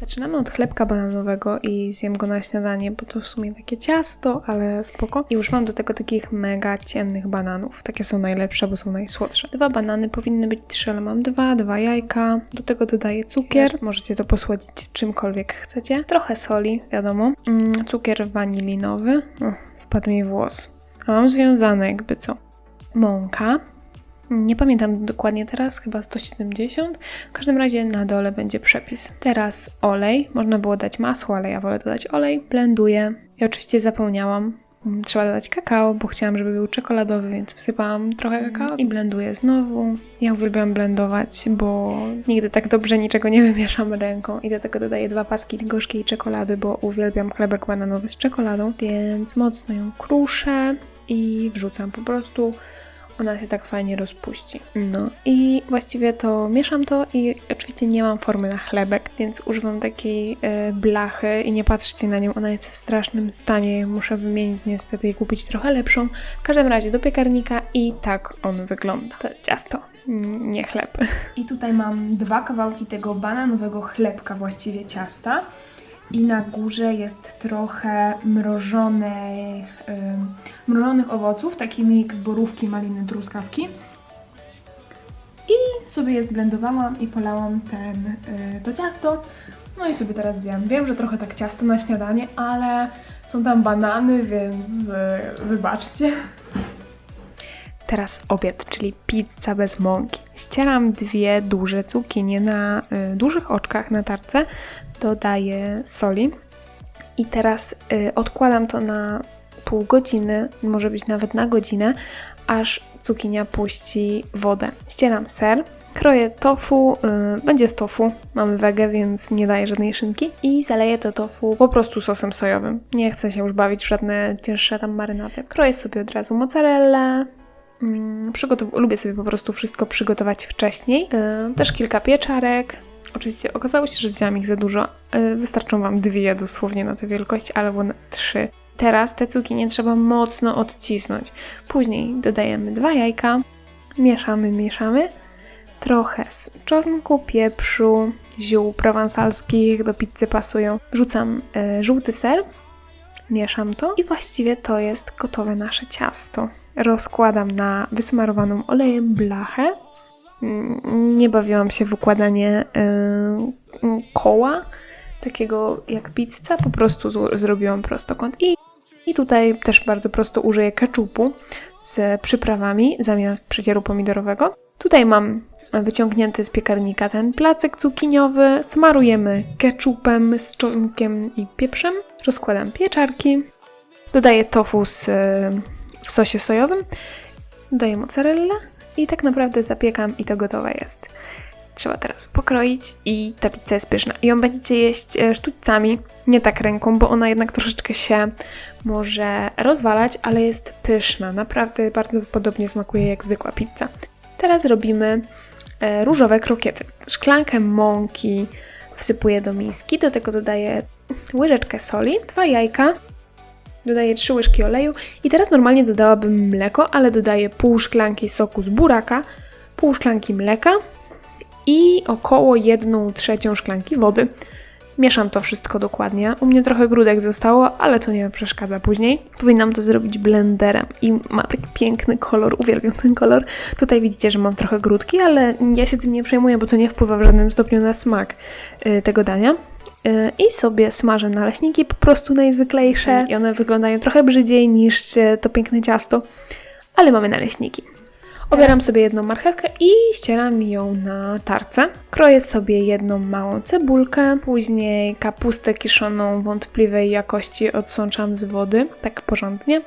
Zaczynamy od chlebka bananowego i zjem go na śniadanie, bo to w sumie takie ciasto, ale spoko. I używam do tego takich mega ciemnych bananów. Takie są najlepsze, bo są najsłodsze. Dwa banany powinny być trzy, ale mam dwa, dwa jajka. Do tego dodaję cukier. Możecie to posłodzić czymkolwiek chcecie. Trochę soli, wiadomo. Mm, cukier wanilinowy. O, wpadł mi włos. A mam związane jakby co. Mąka. Nie pamiętam dokładnie teraz, chyba 170. W każdym razie na dole będzie przepis. Teraz olej. Można było dać masło, ale ja wolę dodać olej. Blenduję. I oczywiście zapomniałam. Trzeba dodać kakao, bo chciałam, żeby był czekoladowy, więc wsypałam trochę kakao i blenduję znowu. Ja uwielbiam blendować, bo nigdy tak dobrze niczego nie wymieszam ręką. I do tego dodaję dwa paski gorzkiej czekolady, bo uwielbiam chlebek bananowy z czekoladą, więc mocno ją kruszę i wrzucam po prostu ona się tak fajnie rozpuści. No i właściwie to mieszam to i oczywiście nie mam formy na chlebek, więc używam takiej e, blachy i nie patrzcie na nią, ona jest w strasznym stanie, muszę wymienić niestety i kupić trochę lepszą. W każdym razie do piekarnika i tak on wygląda. To jest ciasto, nie chleb. I tutaj mam dwa kawałki tego bananowego chlebka, właściwie ciasta. I na górze jest trochę mrożonych, mrożonych owoców, taki miks borówki, maliny, truskawki. I sobie je zblendowałam i polałam ten, y, to ciasto. No i sobie teraz zjem. Wiem, że trochę tak ciasto na śniadanie, ale są tam banany, więc y, wybaczcie. Teraz obiad, czyli pizza bez mąki. Ścieram dwie duże cukinie na y, dużych oczkach na tarce, dodaję soli i teraz y, odkładam to na pół godziny, może być nawet na godzinę, aż cukinia puści wodę. Ścieram ser, kroję tofu, y, będzie z tofu, mamy wegę, więc nie daję żadnej szynki i zaleję to tofu po prostu sosem sojowym. Nie chcę się już bawić w żadne cięższe tam marynaty. Kroję sobie od razu mozzarellę, Mm, Przygotow- lubię sobie po prostu wszystko przygotować wcześniej. Yy, też kilka pieczarek. Oczywiście okazało się, że wzięłam ich za dużo. Yy, wystarczą Wam dwie dosłownie na tę wielkość, albo na trzy. Teraz te cukinie trzeba mocno odcisnąć. Później dodajemy dwa jajka, mieszamy, mieszamy. Trochę z czosnku, pieprzu, ziół prowansalskich do pizzy pasują. Wrzucam yy, żółty ser, mieszam to i właściwie to jest gotowe nasze ciasto. Rozkładam na wysmarowaną olejem blachę. Nie bawiłam się w układanie yy, koła, takiego jak pizza, po prostu zrobiłam prostokąt. I, I tutaj też bardzo prosto użyję keczupu z przyprawami zamiast przecieru pomidorowego. Tutaj mam wyciągnięty z piekarnika ten placek cukiniowy. Smarujemy keczupem z czosnkiem i pieprzem. Rozkładam pieczarki. Dodaję tofu z, y, w sosie sojowym. Dodaję mozzarella i tak naprawdę zapiekam i to gotowe jest. Trzeba teraz pokroić i ta pizza jest pyszna. I ją będziecie jeść e, sztućcami, nie tak ręką, bo ona jednak troszeczkę się może rozwalać, ale jest pyszna. Naprawdę bardzo podobnie smakuje jak zwykła pizza. Teraz robimy e, różowe krokiety. Szklankę mąki wsypuję do miski, do tego dodaję łyżeczkę soli, dwa jajka, dodaję trzy łyżki oleju i teraz normalnie dodałabym mleko, ale dodaję pół szklanki soku z buraka, pół szklanki mleka i około jedną trzecią szklanki wody. Mieszam to wszystko dokładnie. U mnie trochę grudek zostało, ale to nie przeszkadza później. Powinnam to zrobić blenderem i ma taki piękny kolor, uwielbiam ten kolor. Tutaj widzicie, że mam trochę grudki, ale ja się tym nie przejmuję, bo to nie wpływa w żadnym stopniu na smak y, tego dania. Y, I sobie smażę naleśniki, po prostu najzwyklejsze. I one wyglądają trochę brzydziej niż y, to piękne ciasto, ale mamy naleśniki. Obieram sobie jedną marchewkę i ścieram ją na tarce. Kroję sobie jedną małą cebulkę, później kapustę kiszoną wątpliwej jakości odsączam z wody, tak porządnie.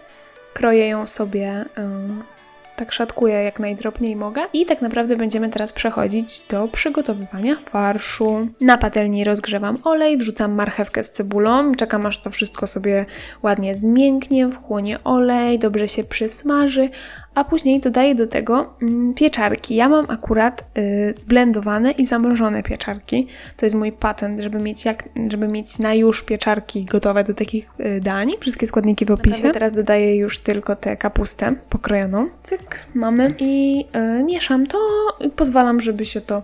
Kroję ją sobie, y, tak szatkuję jak najdrobniej mogę. I tak naprawdę będziemy teraz przechodzić do przygotowywania farszu. Na patelni rozgrzewam olej, wrzucam marchewkę z cebulą, czekam aż to wszystko sobie ładnie zmięknie, wchłonie olej, dobrze się przysmaży, a później dodaję do tego mm, pieczarki. Ja mam akurat y, zblendowane i zamrożone pieczarki. To jest mój patent, żeby mieć, jak, żeby mieć na już pieczarki gotowe do takich y, dań. Wszystkie składniki w opisie. Naprawdę Teraz dodaję już tylko tę kapustę pokrojoną. Cyk, mamy. I y, mieszam to i pozwalam, żeby się to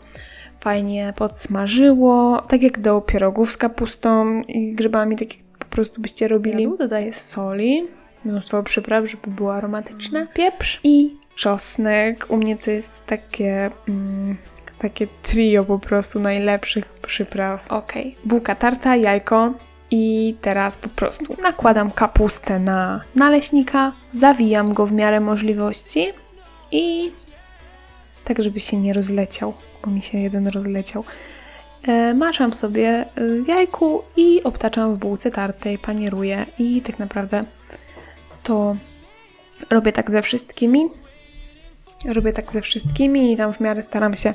fajnie podsmażyło, tak jak do pierogów z kapustą i grzybami, tak jak po prostu byście robili. Dodaję soli, mnóstwo przypraw, żeby było aromatyczne, pieprz i czosnek. U mnie to jest takie... Mm, takie trio po prostu najlepszych przypraw. Ok, bułka tarta, jajko, i teraz po prostu nakładam kapustę na naleśnika, zawijam go w miarę możliwości i tak, żeby się nie rozleciał, bo mi się jeden rozleciał. E, Maszam sobie e, w jajku i obtaczam w bułce tartej, panieruję i tak naprawdę to robię tak ze wszystkimi. Robię tak ze wszystkimi i tam w miarę staram się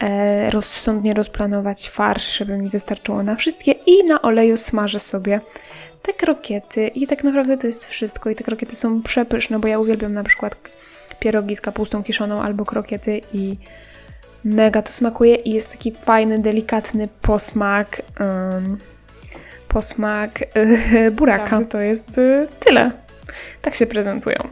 e, rozsądnie rozplanować farsz, żeby mi wystarczyło na wszystkie i na oleju smażę sobie te krokiety i tak naprawdę to jest wszystko i te krokiety są przepyszne, bo ja uwielbiam na przykład pierogi z kapustą kiszoną albo krokiety i mega to smakuje i jest taki fajny, delikatny posmak em, posmak e, buraka. To jest e, tyle. Tak się prezentują.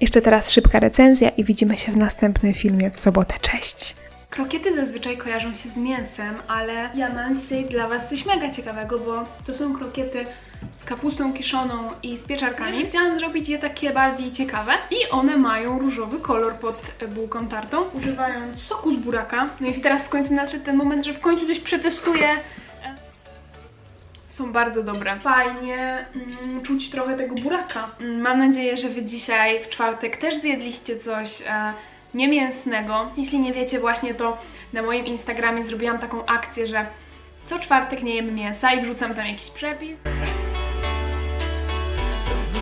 Jeszcze teraz szybka recenzja i widzimy się w następnym filmie w sobotę. Cześć! Krokiety zazwyczaj kojarzą się z mięsem, ale ja mam dzisiaj dla Was coś mega ciekawego, bo to są krokiety z kapustą kiszoną i z pieczarkami. Chciałam zrobić je takie bardziej ciekawe i one mają różowy kolor pod bułką tartą, używając soku z buraka. No i teraz w końcu nadszedł ten moment, że w końcu coś przetestuję. Są bardzo dobre. Fajnie mm, czuć trochę tego buraka. Mm, Mam nadzieję, że Wy dzisiaj w czwartek też zjedliście coś e, niemięsnego. Jeśli nie wiecie właśnie, to na moim Instagramie zrobiłam taką akcję, że co czwartek nie jem mięsa i wrzucam tam jakiś przepis.